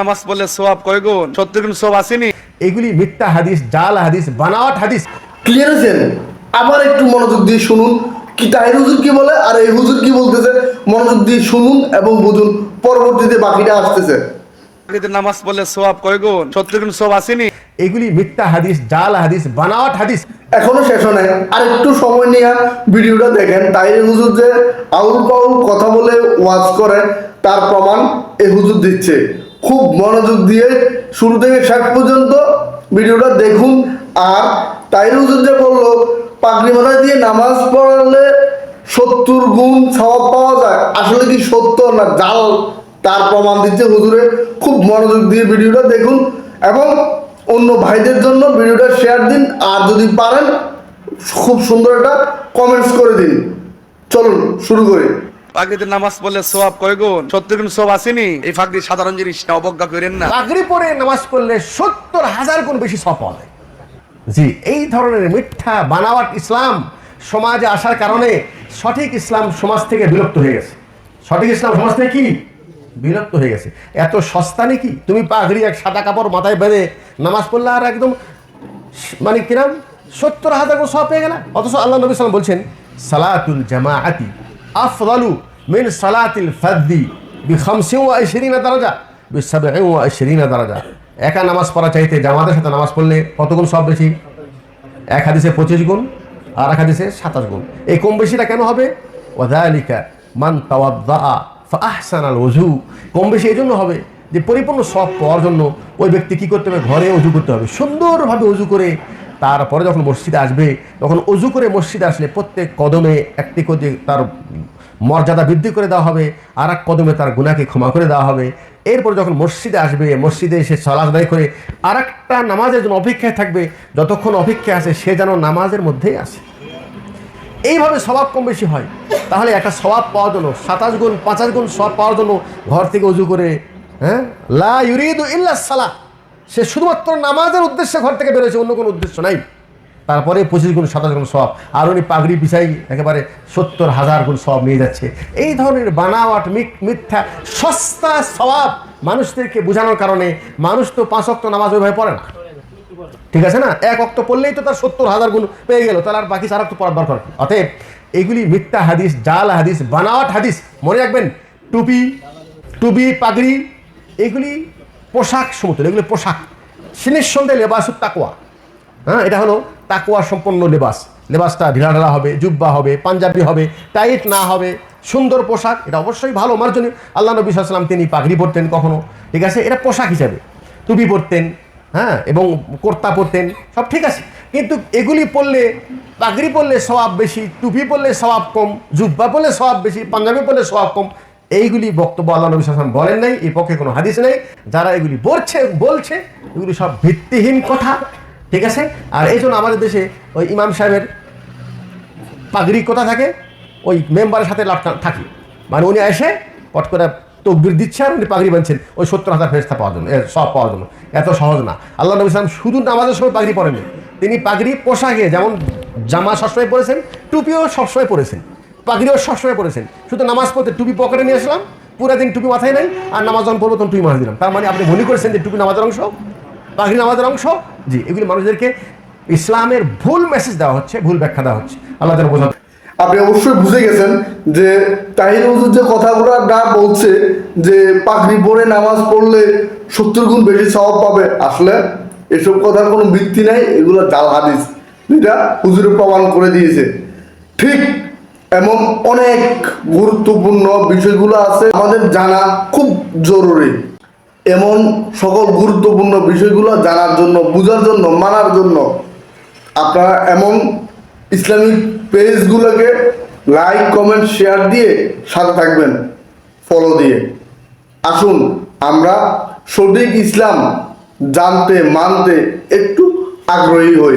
নামাজ পড়লে সোয়াব কয় গুণ? সত্তর গুণ সোয়াব আসেনি? এগুলি মিথ্যা হাদিস জাল হাদিস বানাওয়াট হাদিস। ক্লিয়ার হয়েছেন আবার একটু মনোযোগ দিয়ে শুনুন। কি তাহির হুজুর কি বলে? আর এই হুজুর কি বলতেছে? মনোযোগ দিয়ে শুনুন এবং বুঝুন। পরবর্তীতে বাকিটা আসতেছে। নামাজ পড়লে সোয়াব কয় গুণ? সত্তর গুণ সোয়াব আসেনি? এগুলি মিথ্যা হাদিস জাল হাদিস বানাওয়াট হাদিস। এখনও শেষ হয় আর একটু সময় নিয়ে ভিডিওটা দেখেন। তাহির হুজুর যে আউল পাউল কথা বলে ওয়াজ করে তার প্রমাণ এই হুজুর দিচ্ছে। খুব মনোযোগ দিয়ে শুরু থেকে শেষ পর্যন্ত ভিডিওটা দেখুন। আর তাহির হুজুর যে বলল, পাগড়ি মাথায় দিয়ে নামাজ পড়ালে সত্তর গুণ সওয়াব পাওয়া যায়। আসলে কি সত্য না জাল? তার প্রমাণ দিচ্ছে হুজুরে। খুব মনোযোগ দিয়ে ভিডিওটা দেখুন এবং অন্য ভাইদের জন্য ভিডিওটা শেয়ার দিন। আর যদি পারেন, খুব সুন্দর একটা কমেন্টস করে দিন। চলুন, শুরু করি। ঈদের নামাজ পড়লে সোয়াব কয় গুণ? সত্তর গুণ সোয়াব আসেনি? এই ফাঁকরি সাধারণ জিনিস না, অবজ্ঞা করেন না। পাগড়ি পরে নামাজ পড়লে সত্তর হাজার গুণ বেশি সব পাওয়া জি এই ধরনের মিথ্যা বানাওয়াট ইসলাম সমাজে আসার কারণে সঠিক ইসলাম সমাজ থেকে বিলুপ্ত হয়ে গেছে। সঠিক ইসলাম সমাজ থেকে কি? বিলুপ্ত হয়ে গেছে। এত সস্তা নাকি? তুমি পাগড়ি এক সাদা কাপড় মাথায় বেঁধে নামাজ পড়লে আর একদম মানে কিরাম? সত্তর হাজার সব পেয়ে গেল। অথচ আল্লাহ নবী সালাম বলছেন সালাতুল জামাআতি আফদালু মিন সালাতিল ফাদ্দি বি খামসিন ওয়া ইশরিনা দারাজা বি সাবঈন ওয়া ইশরিনা দারাজা। একা নামাজ পড়া চাইতে জামাতের সাথে নামাজ পড়লে কত গুণ সব বেশি? এক হাদিসে পঁচিশ গুণ, আর এক হাদিসে সাতাশ গুণ। এই কম বেশিটা কেন হবে? ওয়াদালিকা মান তাওয়াদ্দা ফাহসান আল ওজু কম বেশি এই জন্য হবে যে পরিপূর্ণ সব পাওয়ার জন্য ওই ব্যক্তি কি করতে হবে? ঘরে অজু করতে হবে। সুন্দরভাবে অজু করে তারপরে যখন মসজিদে আসবে, তখন অজু করে মসজিদে আসলে প্রত্যেক কদমে একটি করে তার মর্যাদা বৃদ্ধি করে দেওয়া হবে আর এক কদমে তার গুণাকে ক্ষমা করে দেওয়া হবে। এরপর যখন মসজিদে আসবে, মসজিদে এসে সলাজ আদায় করে আর একটা নামাজের জন্য অপেক্ষায় থাকবে, যতক্ষণ অপেক্ষায় আছে, সে যেন নামাজের মধ্যেই আসে এইভাবে স্বভাব কম বেশি হয়। তাহলে একটা স্বভাব পাওয়ার জন্য, সাতাশ গুণ, পাঁচাশ গুণ স্বভাব পাওয়ার জন্য ঘর থেকে উজু করে হ্যাঁ? লা ইউরিদু ইল্লা সালা সে শুধুমাত্র নামাজের উদ্দেশ্যে ঘর থেকে বেরোয়েছে, অন্য কোনো উদ্দেশ্য নাই। তারপরে পঁচিশ গুণ, সাতাশ গুণ সব আর উনি পাগড়ি পিছাই একেবারে সত্তর হাজার গুণ সব নিয়ে যাচ্ছে। এই ধরনের বানাওয়াট মিথ্যা, সস্তা স্বভাব মানুষদেরকে বোঝানোর কারণে মানুষ তো পাঁচ অক্ট নামাজ ওইভাবে পড়ে না। ঠিক আছে না? এক অক্ত পড়লেই তো তার সত্তর হাজার গুণ পেয়ে গেল, তাহলে আর বাকি চার অক্ত পড়ার দরকার অতএব এগুলি মিথ্যা হাদিস, জাল হাদিস, বানাওয়াট হাদিস। মনে রাখবেন, টুপি টুপি, পাগড়ি, এগুলি পোশাক সমতুল এগুলো পোশাক। সিনিঃসন্দেহে লেবাস তাকুয়া হ্যাঁ এটা হলো তাকুয়া সম্পন্ন লেবাস। লেবাসটা ঢিলাঢালা হবে, জুব্বা হবে, পাঞ্জাবি হবে, টাইট না হবে, সুন্দর পোশাক, এটা অবশ্যই ভালো। মার্জনী আল্লাহ নবী সাল্লাম তিনি পাগড়ি পরতেন কখনো। ঠিক আছে? এটা পোশাক হিসাবে। টুপি পরতেন হ্যাঁ এবং কোর্তা পরতেন, সব ঠিক আছে। কিন্তু এগুলি পরলে, পাগড়ি পরলে স্বভাব বেশি, টুপি পরলে স্বভাব কম, জুব্বা পরলে স্বভাব বেশি, পাঞ্জাবি পরলে স্বভাব কম। এইগুলি বক্তব্য আল্লাহ নবী সাল্লাম বলেন নাই, এই পক্ষে কোনো হাদিস নেই। যারা এগুলি বলছে বলছে, এগুলি সব ভিত্তিহীন কথা, ঠিক আছে? আর এই জন্য আমাদের দেশে ওই ইমাম সাহেবের পাগড়ি কোথা থাকে? ওই মেম্বারের সাথে লাভ থাকে। মানে উনি এসে পট করে তকবির দিচ্ছে আর উনি পাগড়ি বানছেন ওই সত্তর হাজার ফেরস্তা পাওয়ার জন্য সব পাওয়ার জন্য। এত সহজ না। আল্লাহ নবী ইসলাম শুধু নামাজের সময় পাগড়ি পরেননি। তিনি পাগড়ি পোশাকে যেমন জামা সবসময় পরেছেন, টুপিও সবসময় পরেছেন। পাগড়িও সবসময় পরেছেন শুধু নামাজ পড়তে টুপি পকেটে নিয়ে আসলাম, পুরো দিন টুপি মাথায় নেই, আর নামাজ যখন পড়ব তখন টুপি মাথায় দিলাম। তার মানে আপনি মনে করেছেন যে টুপি নামাজের অংশ? পাগড়ি নামাজের অংশ? জি, এগুলি মানুষদেরকে ইসলামের ভুল মেসেজ দেওয়া হচ্ছে, ভুল ব্যাখ্যা দেওয়া হচ্ছে। আল্লাহ বোঝাতে আপনি অবশ্যই বুঝে গেছেন যে তাহির হুজুর যে কথাগুলো না বলছে, যে পাগড়ি পরে নামাজ পড়লে সত্তর গুণ বেশি স্বভাব পাবে, আসলে এসব কথার কোনো ভিত্তি নাই, এগুলো জাল হাদিস। যেটা হুজুরে প্রমাণ করে দিয়েছে। ঠিক এমন অনেক গুরুত্বপূর্ণ বিষয়গুলো আছে, আমাদের জানা খুব জরুরি। এমন সকল গুরুত্বপূর্ণ বিষয়গুলো জানার জন্য, বোঝার জন্য, মানার জন্য আপনারা এমন ইসলামিক পেজগুলোকে লাইক, কমেন্ট, শেয়ার দিয়ে সাথে থাকবেন, ফলো দিয়ে। আসুন, আমরা সঠিক ইসলাম জানতে, মানতে একটু আগ্রহী হই।